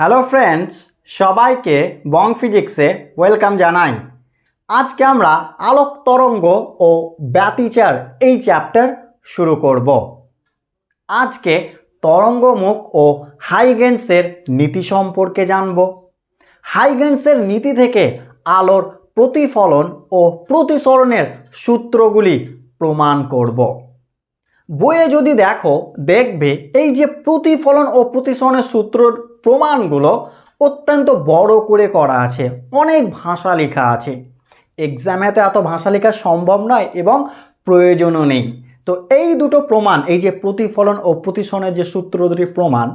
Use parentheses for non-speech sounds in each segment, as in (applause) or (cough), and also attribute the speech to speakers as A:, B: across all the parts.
A: Hello friends সবাইকে বং ফিজিক্সে welcome জানাই। আজকে আমরা আলোক তরঙ্গ ও ব্যতিচার এই চ্যাপ্টার শুরু করব। আজকে তরঙ্গমুখ ও হাইগেন্সের নীতি সম্পর্কে জানব। হাইগেন্সের নীতি থেকে আলোর প্রতিফলন ও প্রতিসরণের সূত্রগুলি প্রমাণ করব। বইয়ে যদি দেখো, দেখবে এই যে প্রতিফলন ও প্রতিসরণের সূত্রর প্রমাণগুলো অত্যন্ত বড় করে করা আছে। অনেক ভাষা লেখা আছে। এক্সামে তো এত ভাষা লেখা সম্ভব নয় এবং প্রয়োজনও নেই। তো এই দুটো প্রমাণ, এই যে প্রতিফলন ও প্রতিসরণের যে সূত্র দুটি প্রমাণ,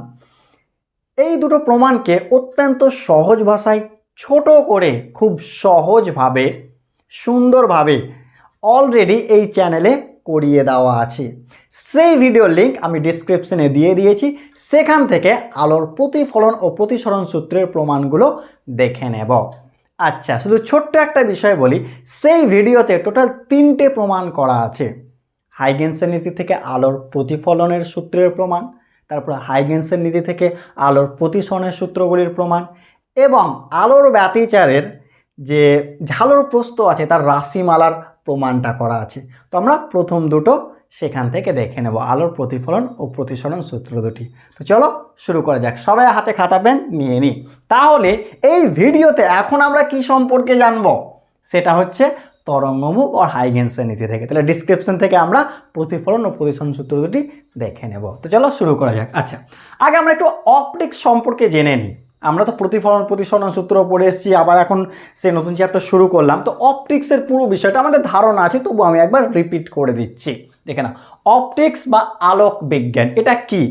A: এই দুটো প্রমাণকে অত্যন্ত সহজ ভাষায় ছোট করে খুব সহজভাবে, সুন্দরভাবে অলরেডি এই চ্যানেলে করিয়ে দেওয়া আছে। সেই ভিডিও লিঙ্ক আমি ডিসক্রিপশনে দিয়ে দিয়েছি। সেখান থেকে আলোর প্রতিফলন ও প্রতিসরণ সূত্রের প্রমাণগুলো দেখে নেব। আচ্ছা শুধু ছোট্ট একটা বিষয় বলি, সেই ভিডিওতে টোটাল তিনটে প্রমাণ করা আছে। হাইগেন্সের নীতি থেকে আলোর প্রতিফলনের সূত্রের প্রমাণ, তারপর হাইগেন্সের নীতি থেকে আলোর প্রতিসরণের সূত্রগুলির প্রমাণ এবং আলোর ব্যতিচারের যে ঝালোর প্রস্ত আছে, তার রাশিমালার প্রমাণটা করা আছে। তো আমরা প্রথম দুটো সেখান থেকে দেখে নেব আলোর প্রতিফলন ও প্রতিসরণ সূত্র দুটি। তো চলো শুরু করা যাক। সবাই হাতে খাতা, পেন নিয়ে নিই তাহলে এই ভিডিওতে এখন আমরা কি সম্পর্কে জানব? সেটা হচ্ছে তরঙ্গমুখ ও হাইগেন্সের নীতি থেকে। তাহলে ডিসক্রিপশন থেকে আমরা প্রতিফলন ও প্রতিসরণ সূত্র দুটি দেখে নেব। তো চলো শুরু করা যাক। আচ্ছা আগে আমরা একটু অপটিক্স সম্পর্কে জেনে নিই আমরা তো প্রতিফলন প্রতিসরণ সূত্র পড়ে এসেছি, আবার এখন সে নতুন চ্যাপ্টার শুরু করলাম। তো অপটিক্সের পুরো বিষয়টা আমাদের ধারণা আছে, তবু আমি একবার রিপিট করে দিচ্ছি। দেখে না অপটিক্স বা আলোক বিজ্ঞান, এটা কি?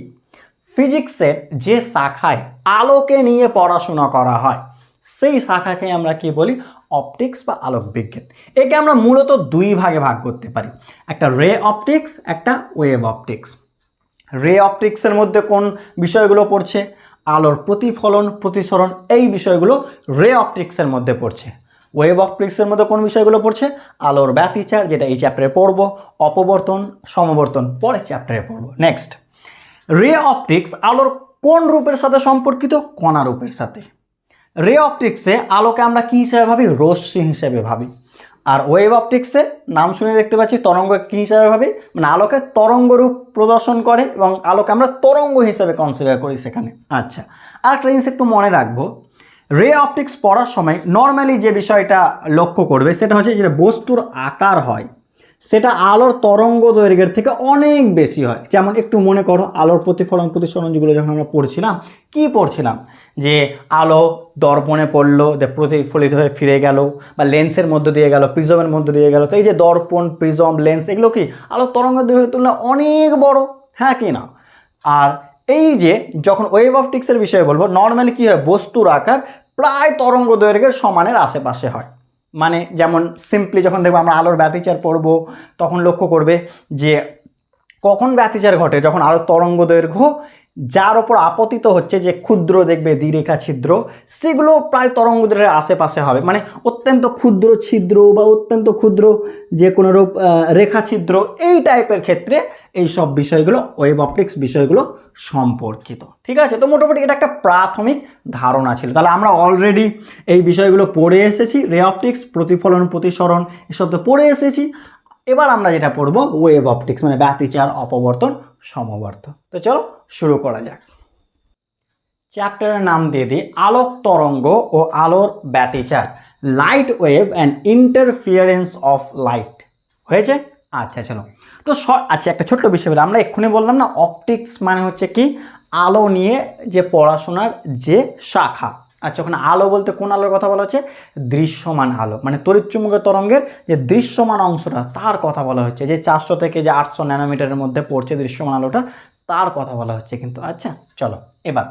A: ফিজিক্সের যে শাখায় আলোকে নিয়ে পড়াশোনা করা হয়, সেই শাখাকে আমরা কি বলি? অপটিক্স বা আলোক বিজ্ঞান। একে আমরা মূলত দুই ভাগে ভাগ করতে পারি, একটা রে অপটিক্স একটা ওয়েভ অপটিক্স রে অপটিক্সের মধ্যে কোন বিষয়গুলো পড়ছে? আলোর প্রতিফলন, প্রতিসরণ এই বিষয়গুলো রে অপটিক্সের মধ্যে পড়ছে। ওয়েব অপটিক্সের মধ্যে কোন বিষয়গুলো পড়ছে? আলোর ব্যতিচার, যেটা এই চ্যাপ্টারে পড়ব, অপবর্তন, সমবর্তন, পরের চ্যাপ্টারে পড়ব। নেক্সট রে অপটিক্স আলোর কোন রূপের সাথে সম্পর্কিত? কণা রূপের সাথে। রে অপটিক্সে আলোকে আমরা কী হিসেবে ভাবি? রশ্মি হিসেবে ভাবি। আর ওয়েভ অপটিক্সে নাম শুনে দেখতে পাচ্ছি তরঙ্গ কী হিসাবে ভাবি? মানে আলোকে তরঙ্গ রূপ প্রদর্শন করে এবং আলোকে আমরা তরঙ্গ হিসাবে কনসিডার করি সেখানে। আচ্ছা আর একটা জিনিস একটু মনে রাখব। রে অপটিক্স পড়ার সময় নর্মালি যে বিষয়টা লক্ষ্য করবে সেটা হচ্ছে যেটা বস্তুর আকার হয়। সেটা আলোর তরঙ্গ দৈর্ঘ্যের থেকে অনেক বেশি হয়। যেমন একটু মনে করো, আলোর প্রতিফলন প্রতিসরণ যেগুলো যখন আমরা পড়ছিলাম, কি পড়ছিলাম? যে আলো দর্পণে পড়ল প্রতিফলিত হয়ে ফিরে গেল, বা লেন্সের মধ্য দিয়ে গেল, প্রিজমের মধ্য দিয়ে গেল। তো এই যে দর্পণ, প্রিজম, লেন্স, এগুলো কি? আলোর তরঙ্গ দৈর্ঘ্যের তুলনায় অনেক বড় হ্যাঁ কি না? আর এই যে যখন ওয়েভ অপটিক্সের বিষয়ে বলব নর্মালি কী হয়? বস্তুর আকার প্রায় তরঙ্গ দৈর্ঘ্যের সমানের আশেপাশে হয়। মানে যেমন সিম্পলি যখন দেখব আমরা আলোর ব্যতিচার পড়ব, তখন লক্ষ্য করবে যে কখন ব্যতিচার ঘটে? যখন আলোর তরঙ্গ দৈর্ঘ্য যার ওপর আপতিত হচ্ছে যে ক্ষুদ্র দেখবে দ্বিরেখা ছিদ্র, সেগুলো প্রায় তরঙ্গ দৈর্ঘ্যের আশেপাশে হবে। মানে অত্যন্ত ক্ষুদ্র ছিদ্র বা অত্যন্ত ক্ষুদ্র যে কোনো রূপ রেখা ছিদ্র, এই টাইপের ক্ষেত্রে এই সব বিষয়গুলো ওয়েব অপটিক্স বিষয়গুলো সম্পর্কিত। ঠিক আছে? তো মোটামুটি এটা একটা প্রাথমিক ধারণা ছিল। তাহলে আমরা অলরেডি এই বিষয়গুলো পড়ে এসেছি। রে অপটিক্স প্রতিফলন, প্রতিসরণ, এসব তো পড়ে এসেছি। এবার আমরা যেটা পড়ব ওয়েভ অপটিক্স মানে ব্যতিচার অপবর্তন সমবর্ত তো চলো শুরু করা যাক। চ্যাপ্টারের নাম দিয়ে দিই, আলোক তরঙ্গ ও আলোর ব্যতিচার light wave and interference of light হয়েছে? আচ্ছা চলো। তো স আচ্ছা একটা ছোট্ট বিষয় বলি, আমরা এক্ষুনি বললাম না অপটিক্স মানে হচ্ছে কি, আলো নিয়ে যে পড়াশোনার যে শাখা। আচ্ছা ওখানে আলো বলতে কোন আলোর কথা বলা হচ্ছে? দৃশ্যমান আলো। মানে তড়িৎচুম্বকীয় তরঙ্গের যে দৃশ্যমান অংশটা, তার কথা বলা হচ্ছে। যে চারশো থেকে যে আটশো ন্যানোমিটারের মধ্যে পড়ছে দৃশ্যমান আলোটা, তার কথা বলা হচ্ছে কিন্তু। আচ্ছা চলো, এবার।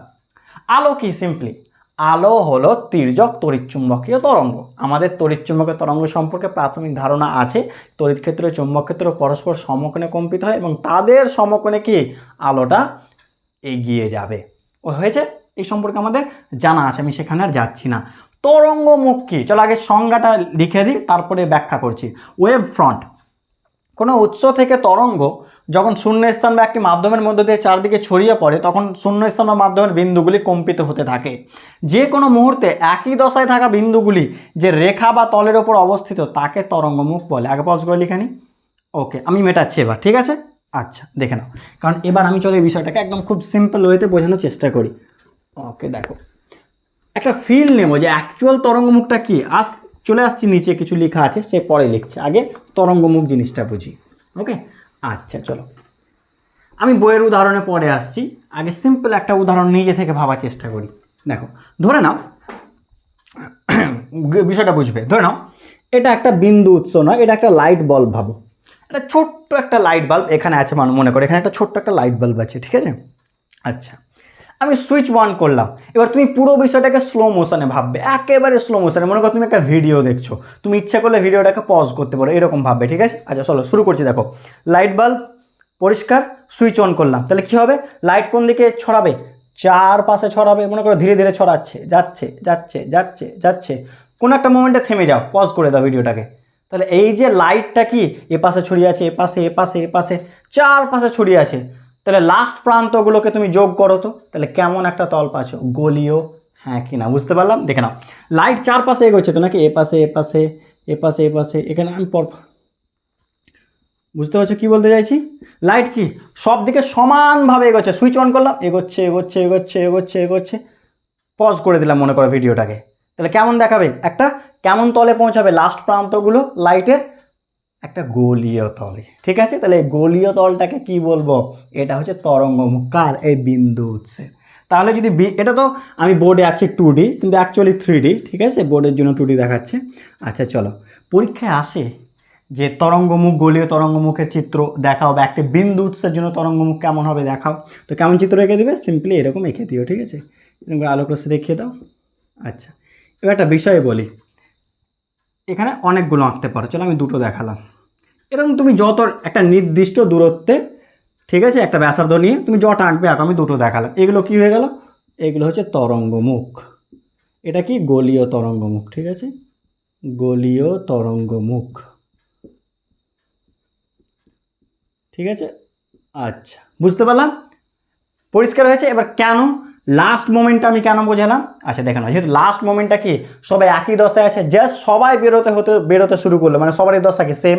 A: আলো কি সিম্পলি আলো হলো তির্যক তড়িৎচুম্বকীয় তরঙ্গ। আমাদের তড়িৎচুম্বকীয় তরঙ্গ সম্পর্কে প্রাথমিক ধারণা আছে। তড়িৎ ক্ষেত্রে, চুম্বক ক্ষেত্র পরস্পর সমকোণে কম্পিত হয় এবং তাদের সমকোণে কি? আলোটা এগিয়ে যাবে। ও হয়েছে? এই সম্পর্কে আমাদের জানা আছে, আমি সেখানে আর যাচ্ছি না। তরঙ্গমুখ কি চলো আগে সংজ্ঞাটা লিখে দিই, তারপরে ব্যাখ্যা করছি। ওয়েব ফ্রন্ট কোনো উৎস থেকে তরঙ্গ যখন শূন্যস্থান বা একটি মাধ্যমের মধ্য দিয়ে চারদিকে ছড়িয়ে পড়ে, তখন শূন্যস্থান বা মাধ্যমের বিন্দুগুলি কম্পিত হতে থাকে। যে কোনো মুহূর্তে একই দশায় থাকা বিন্দুগুলি যে রেখা বা তলের ওপর অবস্থিত, তাকে তরঙ্গমুখ বলে। আগে পজ করে লিখানি ওকে আমি মেটাচ্ছি এবার, ঠিক আছে? আচ্ছা দেখে নাও। কারণ এবার আমি চলে এই বিষয়টাকে একদম খুব সিম্পল ওয়েতে বোঝানোর চেষ্টা করি। ওকে দেখো। একটা ফিল নেব যে অ্যাকচুয়াল তরঙ্গমুখটা কি? আস, চলে আসছি নিচে, কিছু লেখা আছে, সে পরে লিখছে। আগে তরঙ্গমুখ জিনিসটা বুঝি। ওকে আচ্ছা চলো। আমি বইয়ের উদাহরণে পরে আসছি। আগে সিম্পল একটা উদাহরণ নিজে থেকে ভাবার চেষ্টা করি। দেখো, ধরে নাও, (coughs) বিষয়টা বুঝবে। ধরে নাও, এটা একটা বিন্দু উৎস নয়, এটা একটা লাইট বাল্ব ভাবো। একটা ছোট্ট একটা লাইট বাল্ব এখানে আছে মনে করে, এখানে একটা ছোট্ট একটা লাইট বাল্ব আছে, ঠিক আছে? আচ্ছা। আমি সুইচ অন করলাম। এবার তুমি পুরো বিষয়টাকে স্লো মোশনে ভাববে। একেবারে স্লো মোশনে মনে করো তুমি একটা ভিডিও দেখছ। তুমি ইচ্ছা করলে ভিডিওটাকে পজ করতে পারো, এরকম ভাববে, ঠিক আছে? আচ্ছা চলো, শুরু করছি, দেখো। লাইট বাল্ব পরিষ্কার সুইচ অন করলাম। তাহলে কি হবে? লাইট কোন দিকে ছড়াবে? চারপাশে ছড়াবে। মনে করো ধীরে ধীরে ছড়াচ্ছে, যাচ্ছে যাচ্ছে যাচ্ছে যাচ্ছে। কোনো একটা মোমেন্টে থেমে যাও পজ করে দাও ভিডিওটাকে তাহলে এই যে লাইটটা কি? এ পাশে ছড়িয়ে আছে এ পাশে এ পাশে এ পাশে চারপাশে ছড়িয়ে আছে। তাহলে লাস্ট প্রান্তগুলোকে তুমি যোগ করো তো, তাহলে কেমন একটা তল পাচ্ছ? গলীয়? হ্যাঁ কি না, বুঝতে পারলাম? দেখে নাও। লাইট চারপাশে এগোচ্ছে তো নাকি? এ পাশে এ পাশে এ পাশে এ পাশে, এখানে আমি পর বুঝতে পারছ কি বলতে চাইছি? লাইট কি? সব দিকে সমানভাবে এগোচ্ছে। সুইচ অন করলাম, এগোচ্ছে এগোচ্ছে এগোচ্ছে এগোচ্ছে এগোচ্ছে। পজ করে দিলাম মনে করো ভিডিওটাকে। তাহলে কেমন দেখাবে? একটা, কেমন তলে পৌঁছাবে? লাস্ট প্রান্তগুলো লাইটের একটা গোলীয় তলে। ঠিক আছে? তাহলে এই গোলীয় তলটাকে কি বলব? এটা হচ্ছে তরঙ্গমুখ কার এই বিন্দু উৎসে। তাহলে যদি বি- এটা তো আমি বোর্ডে আছি টু ডি কিন্তু অ্যাকচুয়ালি থ্রি ডি ঠিক আছে? বোর্ডের জন্য টু ডি দেখাচ্ছে। আচ্ছা চলো। পরীক্ষায় আসে যে তরঙ্গমুখ গোলীয় তরঙ্গমুখের চিত্র দেখাও বা একটি বিন্দু উৎসের জন্য তরঙ্গমুখ কেমন হবে দেখাও। তো কেমন চিত্র এঁকে দেবে? সিম্পলি এরকম এঁকে দিও, ঠিক আছে? এরকম আলোক রশ্মি দেখিয়ে দাও। আচ্ছা এবার একটা বিষয় বলি। এখানে অনেকগুলো আঁকতে পারো। চলো, আমি দুটো দেখালাম। এরকম তুমি যত একটা নির্দিষ্ট দূরত্বে, ঠিক আছে, একটা ব্যাসার্ধ নিয়ে তুমি যত আঁকবে আঁকো আমি দুটো দেখালাম এগুলো কি হয়ে গেল? এগুলো হচ্ছে তরঙ্গমুখ। এটা কি? গলীয় তরঙ্গমুখ, ঠিক আছে? গলীয় তরঙ্গমুখ। ঠিক আছে? আচ্ছা বুঝতে পারলাম? পরিষ্কার হয়েছে? এবার কেন? লাস্ট মোমেন্টটা আমি কেন বোঝালাম? আচ্ছা দেখে নাও, যেহেতু লাস্ট মোমেন্টটা কি? সবাই একই দশায় আছে জাস্ট সবাই বেরোতে হতে, বেরোতে শুরু করল মানে সবারই দশা কি? সেম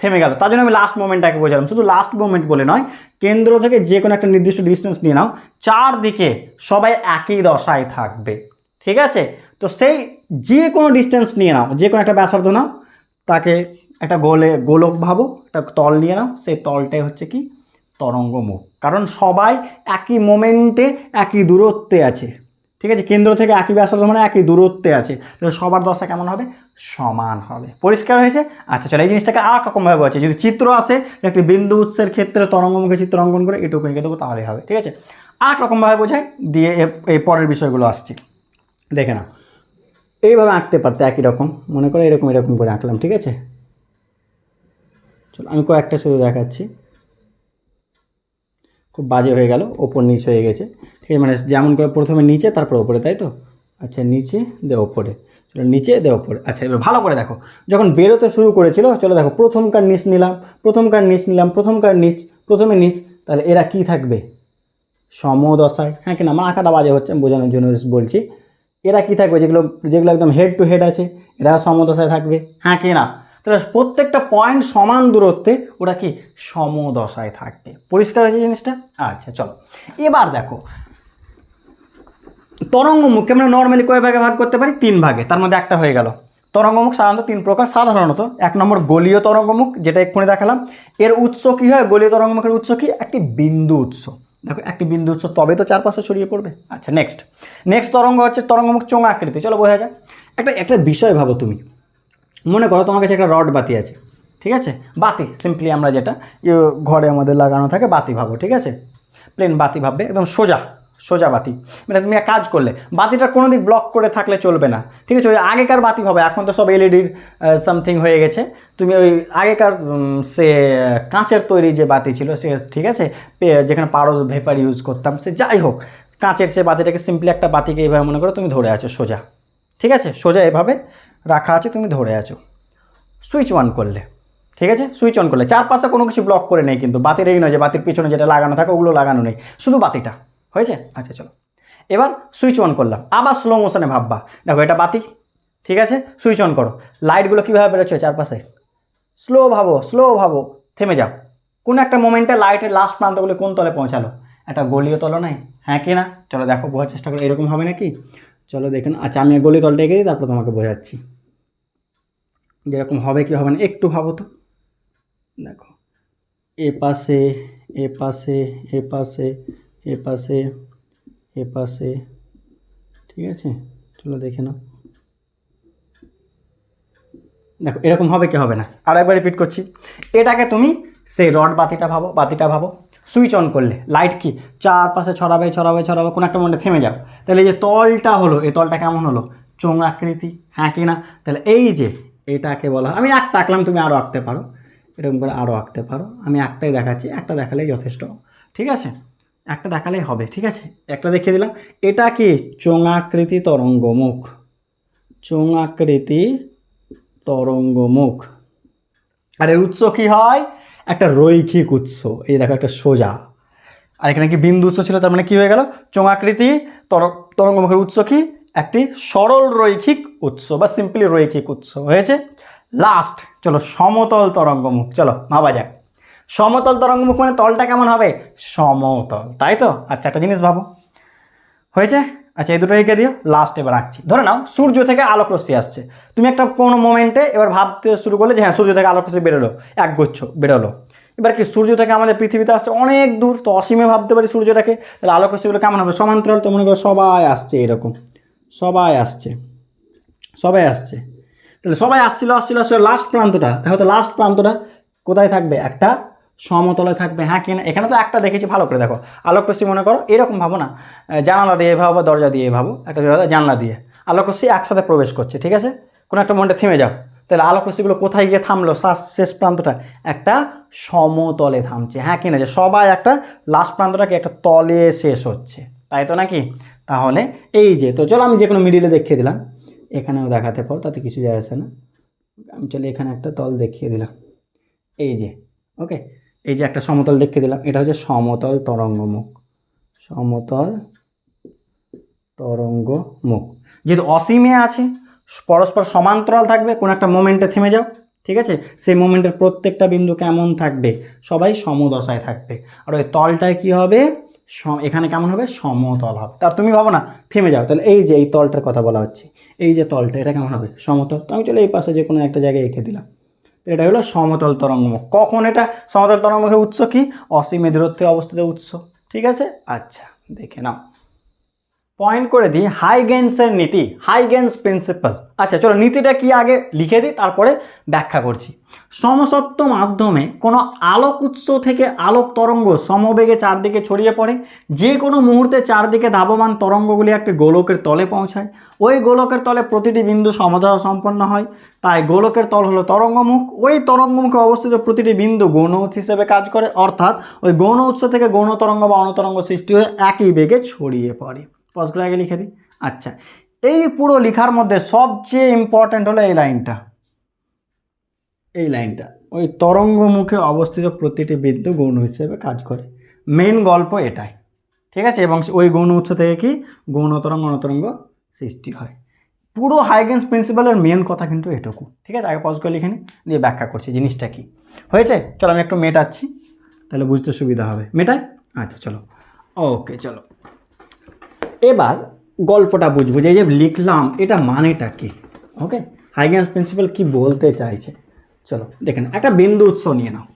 A: থেমে গেল। তার জন্য আমি লাস্ট মোমেন্টটাকে বোঝালাম। শুধু লাস্ট মোমেন্ট বলে নয়, কেন্দ্র থেকে যে কোনো একটা নির্দিষ্ট ডিস্টেন্স নিয়ে নাও। চারদিকে সবাই একই দশায় থাকবে। ঠিক আছে? তো সেই যে কোনো ডিস্টেন্স নিয়ে নাও, যে কোনো একটা ব্যাসার্ধ নাও, তাকে একটা গোলে, গোলক ভাবো, একটা তল নিয়ে নাও। সেই তলটাই হচ্ছে কি? তরঙ্গমুখ। কারণ সবাই একই মোমেন্টে একই দূরত্বে আছে। ঠিক আছে? কেন্দ্র থেকে একই ব্যাসার্ধ মানে একই দূরত্বে আছে। তাহলে সবার দশা কেমন হবে? সমান হবে। পরিষ্কার হয়েছে? আচ্ছা চলো এই জিনিসটাকে আর রকমভাবে বোঝাচ্ছে যদি চিত্র আসে একটি বিন্দু উৎসের ক্ষেত্রে তরঙ্গমুখে চিত্র অঙ্কন করে এটুকু এঁকে দেবো, তাহলেই হবে। ঠিক আছে? আর রকমভাবে বোঝায় দিয়ে এই পরের বিষয়গুলো আসছে। দেখে নাও। এইভাবে আঁকতে পারতে একই রকম। মনে করো এরকম এরকম করে আঁকলাম, ঠিক আছে? চলো, আমি কয়েকটা শুধু দেখাচ্ছি। খুব বাজে হয়ে গেল, ওপর নিচ হয়ে গেছে। ঠিক আছে মানে যেমন করে প্রথমে নিচে, তারপর ওপরে, তাই তো? আচ্ছা নিচে, দে ওপরে। চলো নিচে, দে ওপরে। আচ্ছা এবার ভালো করে দেখো, যখন বেরোতে শুরু করেছিল, চলো দেখো, প্রথমকার নিচ নিলাম, প্রথমকার নিচ নিলাম, প্রথমকার নিচ, প্রথমে নিচ, তাহলে এরা কি থাকবে? সমদশায় হ্যাঁ কিনা আমার আঁকাটা বাজে হচ্ছে, আমি বোঝানোর জন্য বলছি। এরা কি থাকবে? যেগুলো যেগুলো একদম হেড টু হেড আছে, এরা সমদশায় থাকবে হ্যাঁ কি না? তাহলে প্রত্যেকটা পয়েন্ট সমান দূরত্বে ওরা কি সমদশায় থাকবে। পরিষ্কার হয়েছে জিনিসটা? আচ্ছা চলো। এবার দেখো তরঙ্গমুখকে আমরা নর্মালি কয় ভাগে ভাগ করতে পারি? তিন ভাগে। তার মধ্যে একটা হয়ে গেল। তরঙ্গমুখ সাধারণত তিন প্রকার, সাধারণত এক নম্বর গলীয় তরঙ্গমুখ যেটা এক্ষুনি দেখালাম। এর উৎস কী হয়? গলীয় তরঙ্গমুখের উৎস কি? একটি বিন্দু উৎস। দেখো, একটি বিন্দু উৎস তবে তো চারপাশে ছড়িয়ে পড়বে। আচ্ছা নেক্সট নেক্সট তরঙ্গ হচ্ছে তরঙ্গমুখ চোঙা আকৃতি চলো, বোঝা যায় একটা একটা বিষয় ভাবো তুমি। মনে করো তোমার কাছে একটা রড বাতি আছে, ঠিক আছে? বাতি সিম্পলি আমরা যেটা ইয়ে ঘরে আমাদের লাগানো থাকে, বাতি ভাবো, ঠিক আছে? প্লেন বাতি ভাববে, একদম সোজা সোজা বাতি। মানে তুমি এক কাজ করলে, বাতিটা কোনো দিক ব্লক করে থাকলে চলবে না, ঠিক আছে? ওই আগেকার বাতি ভাবে, এখন তো সব এলইডির সামথিং হয়ে গেছে। তুমি ওই আগেকার সে, কাঁচের তৈরি যে বাতি ছিল, সে, ঠিক আছে? যেখানে পারো ভেপার ইউজ করতাম, সে যাই হোক, কাঁচের সে বাতিটাকে সিম্পলি একটা বাতিকে এইভাবে মনে করো তুমি ধরে আছো, সোজা, ঠিক আছে? সোজা এভাবে রাখা আছে, তুমি ধরে আছো। সুইচ অন করলে, ঠিক আছে? সুইচ অন করলে। চারপাশে কোনো কিছু ব্লক করে নেই কিন্তু, বাতির এই নয় যে বাতির পিছনে যেটা লাগানো থাকে, ওগুলো লাগানো নেই। শুধু বাতিটা, হয়েছে? আচ্ছা চলো। এবার সুইচ অন করলাম। আবার স্লো মোশনে ভাববা। দেখো, এটা বাতি, ঠিক আছে? সুইচ অন করো। লাইটগুলো কীভাবে বেরোচ্ছে চারপাশে? স্লো ভাবো স্লো ভাবো। থেমে যাও। কোন একটা মোমেন্টে লাইটের লাস্ট প্রান্তগুলো কোন তলে পৌঁছালো? একটা গলিও তল নাই? হ্যাঁ কি না? চলো দেখো, বোঝার চেষ্টা করো, এরকম হবে নাকি? চলো দেখুন আচ্ছা আমি গলি তলটা এগিয়ে দিই তারপর তোমাকে বোঝাচ্ছি। যেরকম হবে কি হবে না, একটু ভাবো তো। দেখো, এ পাশে এ পাশে এ পাশে এ পাশে এ পাশে, ঠিক আছে? চলো দেখে নাও। দেখো, এরকম হবে কি হবে না? আর একবার রিপিট করছি। এটাকে তুমি সেই রড বাতিটা ভাবো বাতিটা ভাবো। সুইচ অন করলে লাইট কি? চারপাশে ছড়াবে ছড়াবে ছড়াবে, কোনো একটা মনে থেমে যাও তাহলে এই যে তলটা হলো, এই তলটা কেমন হলো? চোঙ আকৃতি হ্যাঁ কি না? তাহলে এই যে এটাকে বলা আমি একটা আঁকলাম, তুমি আরও আঁকতে পারো। এরকম করে আরও আঁকতে পারো। আমি একটাই দেখাচ্ছি, একটা দেখালেই যথেষ্ট। ঠিক আছে? একটা দেখালেই হবে, ঠিক আছে? একটা দেখিয়ে দিলাম। এটা কি? চোঙাকৃতি তরঙ্গমুখ। চোঙাকৃতি তরঙ্গমুখ। আর এর উৎস কী হয়? একটা রৈখিক উৎস, এই দেখো একটা সোজা। আর এখানে কি বিন্দু উৎস ছিল? তার মানে কি হয়ে গেল? চোঙাকৃতি, তর, তরঙ্গমুখের উৎস কি? একটি সরল রৈখিক উৎস বা সিম্পলি রৈখিক উৎস। হয়েছে? লাস্ট চলো সমতল তরঙ্গমুখ, চলো ভাবা যাক। সমতল তরঙ্গমুখ মানে তলটা কেমন হবে? সমতল, তাই তো? আচ্ছা একটা জিনিস ভাবো। হয়েছে? আচ্ছা এই দুটো এঁকে দিও? লাস্ট এবার রাখছি। ধরে নাও, সূর্য থেকে আলোক রশ্মি আসছে। তুমি একটা কোনো মোমেন্টে এবার ভাবতে শুরু করলে যে হ্যাঁ সূর্য থেকে আলোক রশ্মি বেরোলো, এক গুচ্ছ বেরোলো। এবার কি সূর্য থেকে আমাদের পৃথিবীতে আসছে অনেক দূর? তো অসীমে ভাবতে পারি সূর্যটাকে। তাহলে আলোক রশ্মিগুলো কেমন হবে? সমান্তরাল তো মনে করো সবাই আসছে এরকম। সবাই আসছে। সবাই আসছে। তাহলে সবাই আসছিল আসছিল আসছিল লাস্ট প্রান্তটা। দেখো তো লাস্ট প্রান্তটা কোথায় থাকবে? একটা সমতলে থাকবে। হ্যাঁ কিনা এখানে তো একটা দেখেছি, ভালো করে দেখো। আলোক রশ্মি মনে করো, এরকম ভাবো না। জানালা দিয়ে ভাবো বা দরজা দিয়ে ভাবো, একটা জানলা দিয়ে। আলোক রশ্মি একসাথে প্রবেশ করছে, ঠিক আছে? কোনো একটা মনটা থেমে যাও তাহলে আলোক রশ্মিগুলো কোথায় গিয়ে থামলো? শেষ প্রান্তটা। একটা সমতলে থামছে। হ্যাঁ কিনা যে সবাই একটা লাস্ট প্রান্তটাকে একটা তলে শেষ হচ্ছে। তাই তো নাকি? তাহলে এই যে, তো চলো আমি যে কোনো মিডিলে দেখিয়ে দিলাম। এখানেও দেখাতে পারো, তাতে কিছু যায় আসে না। আমি চলো এখানে একটা তল দেখিয়ে দিলাম। এই যে ওকে এই যে একটা সমতল দেখিয়ে দিলাম, এটা হচ্ছে সমতল তরঙ্গমুখ। সমতল তরঙ্গমুখ। যেহেতু অসীমে আছে, পরস্পর সমান্তরাল থাকবে, কোনো একটা মোমেন্টে থেমে যাও, ঠিক আছে? সেই মোমেন্টের প্রত্যেকটা বিন্দু কেমন থাকবে? সবাই সমদশায় থাকবে। আর ওই তলটায় কি হবে? এখানে কেমন হবে? সমতল হবে। তার তুমি ভাবো না, থেমে যাও। তাহলে এই যে এই তলটার কথা বলা হচ্ছে, এই যে তলটা, এটা কেমন হবে? সমতল। তো আমি চলে এই পাশে যে কোনো একটা জায়গায় এঁকে দিলাম। এটা হলো সমতল তরঙ্গমুখ। কখন এটা সমতল তরঙ্গমুখের উৎস কি? অসীমে দূরত্বে অবস্থিত উৎস। ঠিক আছে? আচ্ছা দেখে নাও। পয়েন্ট করে দিই হাইগেন্সের নীতি হাইগেন্স প্রিন্সিপাল আচ্ছা চলো নীতিটা কি আগে লিখে দিই, তারপরে ব্যাখ্যা করছি। সমসত্ব মাধ্যমে কোনো আলোক উৎস থেকে আলোক তরঙ্গ সমবেগে চারদিকে ছড়িয়ে পড়ে। যে কোনো মুহূর্তে চারদিকে ধাবমান তরঙ্গগুলি একটি গোলকের তলে পৌঁছায়। ওই গোলকের তলে প্রতিটি বিন্দু সমদহ সম্পন্ন হয়। তাই গোলকের তল হলো তরঙ্গমুখ। ওই তরঙ্গমুখে অবস্থিত প্রতিটি বিন্দু গৌণ উৎস হিসেবে কাজ করে। অর্থাৎ ওই গৌণ উৎস থেকে গৌণ তরঙ্গ বা অণুতরঙ্গ সৃষ্টি হয়ে একই বেগে ছড়িয়ে পড়ে। পজগুলো আগে লিখে দিই। আচ্ছা এই পুরো লেখার মধ্যে সবচেয়ে ইম্পর্ট্যান্ট হলো এই লাইনটা। এই লাইনটা, ওই তরঙ্গমুখে অবস্থিত প্রতিটি বিন্দু গৌণ হিসেবে কাজ করে। মেন গল্প এটাই, ঠিক আছে? এবং ওই গৌণ উৎস থেকে কি? গৌণ তরঙ্গ অণুতরঙ্গ সৃষ্টি হয়। পুরো হাইগেন্স প্রিন্সিপালের মেন কথা কিন্তু এটুকু, ঠিক আছে? আগে পজ করে লিখে দিয়ে ব্যাখ্যা করছি, জিনিসটা কি? হয়েছে? চলো আমি একটু মেটাচ্ছি, তাহলে বুঝতে সুবিধা হবে। মেটাই? আচ্ছা চলো। ওকে চলো। এবার গল্পটা বুঝব, যে এই যে লিখলাম, এটা মানেটা কি? ওকে হাইগেন্স প্রিন্সিপাল কি বলতে চাইছে? চলো দেখেন একটা বিন্দু উৎস নিয়ে নাও।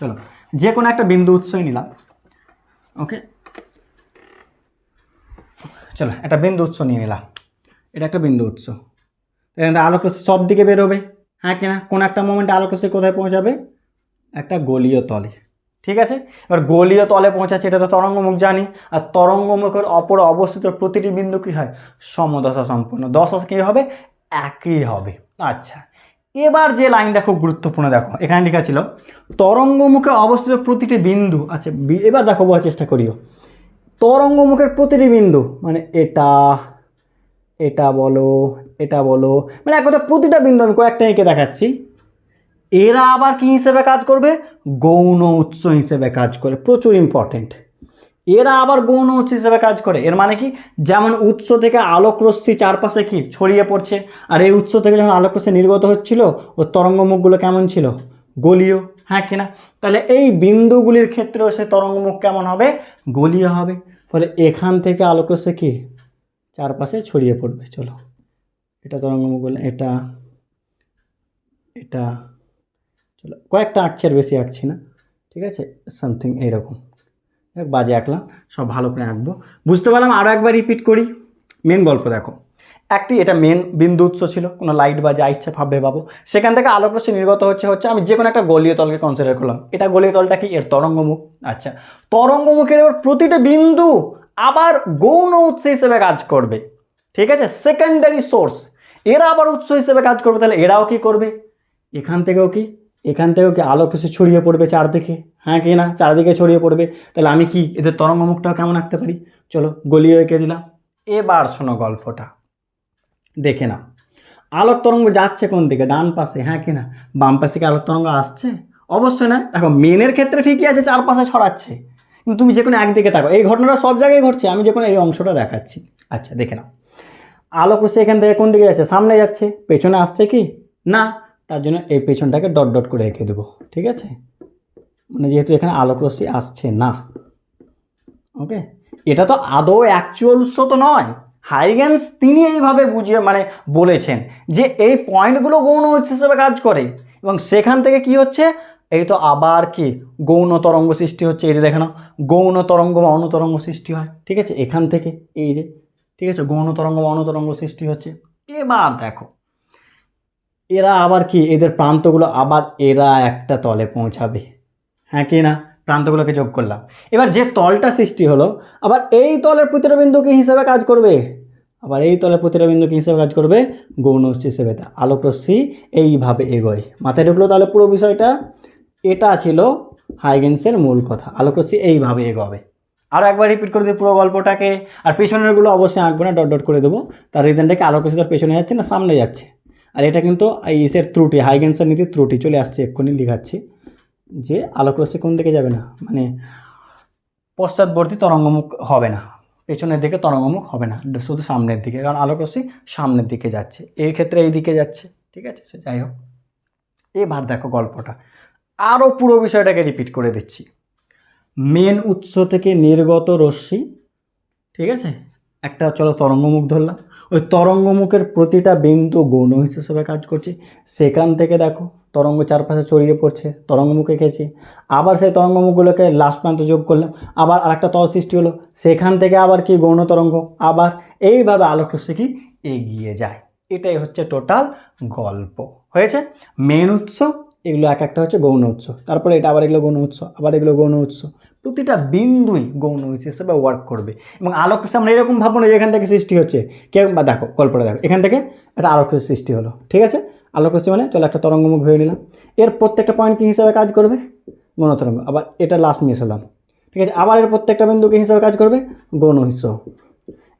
A: চলো, যে কোনো একটা বিন্দু উৎসই নিলাম। ওকে চলো, একটা বিন্দু উৎস নিয়ে নিলাম। এটা একটা বিন্দু উৎস। এখানে আলোক রশ্মি সব দিকে বেরোবে। হ্যাঁ কিনা? কোন একটা মোমেন্টে আলোক রশ্মি কোথায় পৌঁছাবে? একটা গলীয় তলে। ঠিক আছে? এবার গলীয় তলে পৌঁছাচ্ছে, এটা তো তরঙ্গমুখ জানি। আর তরঙ্গমুখের অপর অবস্থিত প্রতিটি বিন্দু কী হয়? সমদশা সম্পূর্ণ। দশা কী হবে? একই হবে। আচ্ছা এবার যে লাইনটা খুব গুরুত্বপূর্ণ, দেখো, এখানে লেখা ছিল তরঙ্গমুখে অবস্থিত প্রতিটি বিন্দু আচ্ছা এবার দেখো, বোঝার চেষ্টা করিও। তরঙ্গমুখের প্রতিটি বিন্দু মানে এটা এটা বলো এটা বলো মানে এক কথা প্রতিটা বিন্দু আমি কয়েকটা এঁকে দেখাচ্ছি। এরা আবার কি হিসেবে কাজ করবে? গৌণ উৎস হিসেবে কাজ করে। প্রচুর ইম্পর্টেন্ট এরা আবার গৌণ উৎস হিসেবে কাজ করে। এর মানে কি? যেমন উৎস থেকে আলোক রশ্মি চারপাশে কি? ছড়িয়ে পড়ছে। আর এই উৎস থেকে যখন আলোক রশ্মি নির্গত হচ্ছিল ওর তরঙ্গমুখগুলো কেমন ছিল? গলীয়। হ্যাঁ কিনা তাহলে এই বিন্দুগুলির ক্ষেত্রেও সে তরঙ্গমুখ কেমন হবে? গলীয় হবে। ফলে এখান থেকে আলোক রশ্মি কি? চারপাশে ছড়িয়ে পড়বে। চলো। এটা তরঙ্গমুখ এটা এটা চলো, কয়েকটা আঁকছি বেশি আঁকছি না, ঠিক আছে? সামথিং এইরকম বাজে আঁকলাম, সব ভালো করে আঁকবো। বুঝতে পারলাম আরও একবার রিপিট করি? মেন গল্প দেখো। একটি, এটা মেন বিন্দু উৎস ছিল, কোনো লাইট বা যা ইচ্ছা ভাববে। পাবো সেখান থেকে আলোক রশ্মি নির্গত হচ্ছে হচ্ছে আমি যে কোনো একটা গলীয় তলকে কনসিডার করলাম। এটা গলীয় তলটা কি? এর তরঙ্গমুখ। আচ্ছা তরঙ্গমুখের এবার প্রতিটা বিন্দু আবার গৌণ উৎস হিসেবে কাজ করবে, ঠিক আছে? সেকেন্ডারি সোর্স এরা আবার উৎস হিসেবে কাজ করবে, তাহলে এরাও কি করবে? এখান থেকেও কি? এখান থেকেও কি আলোক রশ্মি ছড়িয়ে পড়বে চারদিকে? হ্যাঁ কি না? চারদিকে ছড়িয়ে পড়বে। তাহলে আমি কি এদের তরঙ্গমুখটাও কেমন আঁকতে পারি? চলো গলিয়ে এঁকে দিলাম। এবার শোনো গল্পটা। দেখে নাও। আলোক তরঙ্গ যাচ্ছে কোন দিকে? ডান পাশে হ্যাঁ কি না? বাম পাশে কি আলোক তরঙ্গ আসছে? অবশ্যই না দেখো, মেনের ক্ষেত্রে ঠিকই আছে, চারপাশে ছড়াচ্ছে। কিন্তু তুমি যে কোনো একদিকে থাকো। এই ঘটনাটা সব জায়গায় ঘটছে। আমি যে কোনো এই অংশটা দেখাচ্ছি। আচ্ছা দেখে নাও। আলোক রশ্মি এখান থেকে কোন দিকে যাচ্ছে? সামনে যাচ্ছে? পেছনে আসছে কি? না। তার জন্য এই পেছনটাকে ডট ডট করে রেখে দেবো, ঠিক আছে? মানে যেহেতু এখানে আলোক রশ্মি আসছে না, ওকে? এটা তো আদৌ অ্যাকচুয়াল উৎস তো নয়। হাইগেন্স তিনি এইভাবে বুঝিয়ে মানে বলেছেন যে এই পয়েন্টগুলো গৌণ উৎস হিসেবে কাজ করে। এবং সেখান থেকে কি হচ্ছে? এই তো আবার কি? গৌণ তরঙ্গ সৃষ্টি হচ্ছে। এই যে দেখে নাও, গৌণ তরঙ্গ বা অনুতরঙ্গ সৃষ্টি হয়, ঠিক আছে? এখান থেকে, এই যে, ঠিক আছে? গৌণ তরঙ্গ বা অনুতরঙ্গ সৃষ্টি হচ্ছে। এবার দেখো এরা আবার কি? এদের প্রান্তগুলো আবার এরা একটা তলে পৌঁছাবে। হ্যাঁ কি না? প্রান্তগুলোকে যোগ করলাম। এবার যে তলটা সৃষ্টি হলো, আবার এই তলের প্রতিটা বিন্দু কি হিসাবে কাজ করবে? আবার এই তলের প্রতিটা বিন্দু কি হিসাবে কাজ করবে? গৌণ হিসেবে। তা আলোক রশ্মি এইভাবে এগোয়। মাথায় ঢুকলো তাহলে পুরো বিষয়টা? এটা ছিল হাইগেন্সের মূল কথা। আলোক রশ্মি এইভাবে এগোবে। আরও একবার রিপিট করে দিই পুরো গল্পটাকে। আর পেছনেরগুলো অবশ্যই আঁকবো না, ডট ডট করে দেবো। তার রিজনটাকে আলোক রশ্মি তার পেছনে যাচ্ছে না সামনে যাচ্ছে? আর এটা কিন্তু ইসের ত্রুটি হাইগেন্সের নীতির ত্রুটি, চলে আসছে, এক্ষুনি লিখাচ্ছি, যে আলোক রশ্মি কোন দিকে যাবে না মানে পশ্চাৎবর্তী তরঙ্গমুখ হবে না, পেছনের দিকে তরঙ্গমুখ হবে না, শুধু সামনের দিকে, কারণ আলোক রশ্মি সামনের দিকে যাচ্ছে এই ক্ষেত্রে এই দিকে যাচ্ছে, ঠিক আছে, সে যাই হোক। এবার দেখো গল্পটা, আরও পুরো বিষয়টাকে রিপিট করে দিচ্ছি। মেন উৎস থেকে নির্গত রশ্মি, ঠিক আছে, একটা চলো তরঙ্গমুখ ধরলাম ওই তরঙ্গমুখের প্রতিটা বিন্দু গৌণ হিসেবে কাজ করছে। সেখান থেকে দেখো, তরঙ্গ চারপাশে ছড়িয়ে পড়ছে, তরঙ্গমুখ এঁকেছি আবার সেই তরঙ্গমুখগুলোকে লাস্ট প্রান্ত যোগ করলাম। আবার আরেকটা তল সৃষ্টি হলো। সেখান থেকে আবার কি গৌণ তরঙ্গ? আবার এইভাবে আলোক রশ্মি কি এগিয়ে যায়। এটাই হচ্ছে টোটাল গল্প। হয়েছে? মেন উৎস, এগুলো এক একটা হচ্ছে গৌণ উৎস। তারপরে এটা আবার এগুলো গৌণ উৎস, আবার এগুলো গৌণ উৎস। প্রতিটা বিন্দুই গৌণ হিসেবে ওয়ার্ক করবে। এবং আলোক আমরা এরকম ভাববো না যে এখান থেকে সৃষ্টি হচ্ছে। কে বা দেখো, গল্পটা দেখো। এখান থেকে একটা আলোক সৃষ্টি হলো, ঠিক আছে? আলোক মানে চলো একটা তরঙ্গমুখ ভেবে নিলাম। এর প্রত্যেকটা পয়েন্ট কী হিসাবে কাজ করবে? গৌণ তরঙ্গ আবার এটা লাস্ট মিস হলাম, ঠিক আছে? আবার এর প্রত্যেকটা বিন্দু কী হিসাবে কাজ করবে? গৌণ উৎস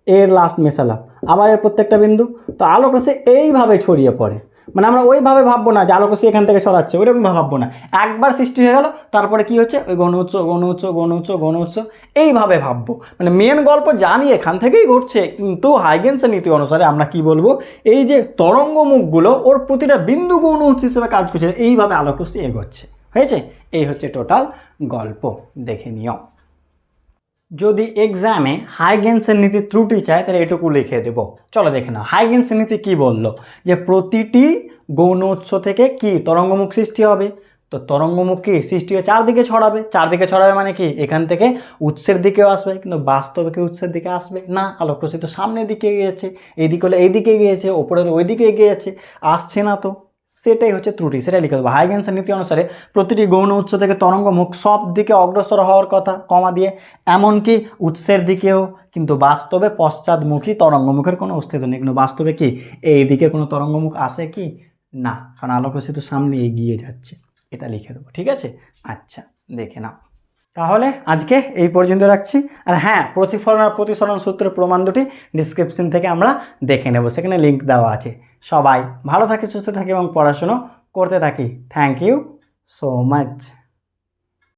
A: এর লাস্ট মেশালাম আবার এর প্রত্যেকটা বিন্দু। তো আলোক রশ্মি এইভাবে ছড়িয়ে পড়ে। মানে আমরা ওইভাবে ভাববো না যে আলোক রশ্মি এখান থেকে ছড়াচ্ছে, ওইরকম ভাববো না। একবার সৃষ্টি হয়ে গেল, তারপরে কি হচ্ছে? ওই গণ উৎস গণ উৎস গণ উৎস গণ উৎস, এইভাবে ভাববো। মানে মেন গল্প জানি এখান থেকেই ঘটছে, কিন্তু হাইগেন্সের নীতি অনুসারে আমরা কি বলব? এই যে তরঙ্গমুখগুলো ওর প্রতিটা বিন্দু গৌণ উৎস হিসেবে কাজ করছে, এইভাবে আলোক রশ্মি এগোচ্ছে। হয়েছে? এই হচ্ছে টোটাল গল্প। দেখে নিও। যদি এক্সামে হাইগেন্সের নীতি ত্রুটি চায়, তাহলে এটুকু লিখে দেবো। চলো দেখে নাও হাইগেন্সের নীতি কি বলল? যে প্রতিটি গৌণ উৎস থেকে কি তরঙ্গমুখ সৃষ্টি হবে? তো তরঙ্গমুখ কি? সৃষ্টি হয়ে চারদিকে ছড়াবে। চারদিকে ছড়াবে মানে কি? এখান থেকে উৎসের দিকেও আসবে, কিন্তু বাস্তবে কি উৎসের দিকে আসবে? না আলোক তো সামনের দিকে গিয়েছে এইদিকে হলে এইদিকে গিয়েছে ওপরের ওইদিকে এগিয়ে যাচ্ছে আসছে না তো। সেটাই হচ্ছে ত্রুটি, সেটাই লিখে দেবো। হাইগেন্সের নীতি অনুসারে প্রতিটি গৌণ উৎস থেকে তরঙ্গমুখ সব দিকে অগ্রসর হওয়ার কথা, কমা দিয়ে। এমনকি উৎসের দিকেও, কিন্তু বাস্তবে পশ্চাৎমুখী তরঙ্গমুখের কোনো অস্তিত্ব নেই। কিন্তু বাস্তবে কি? এই দিকে কোনো তরঙ্গমুখ আসে কি? না, কারণ আলোক তো সামনে এগিয়ে যাচ্ছে। এটা লিখে দেবো, ঠিক আছে? আচ্ছা দেখে নাও। তাহলে আজকে এই পর্যন্ত রাখছি। আর হ্যাঁ প্রতিফলন আর প্রতিসরণ সূত্রের প্রমাণ দুটি ডিসক্রিপশন থেকে আমরা দেখে নেব। সেখানে লিঙ্ক দেওয়া আছে। সবাই ভালো থাকি সুস্থ থাকি এবং পড়াশুনো করতে থাকি। Thank you so much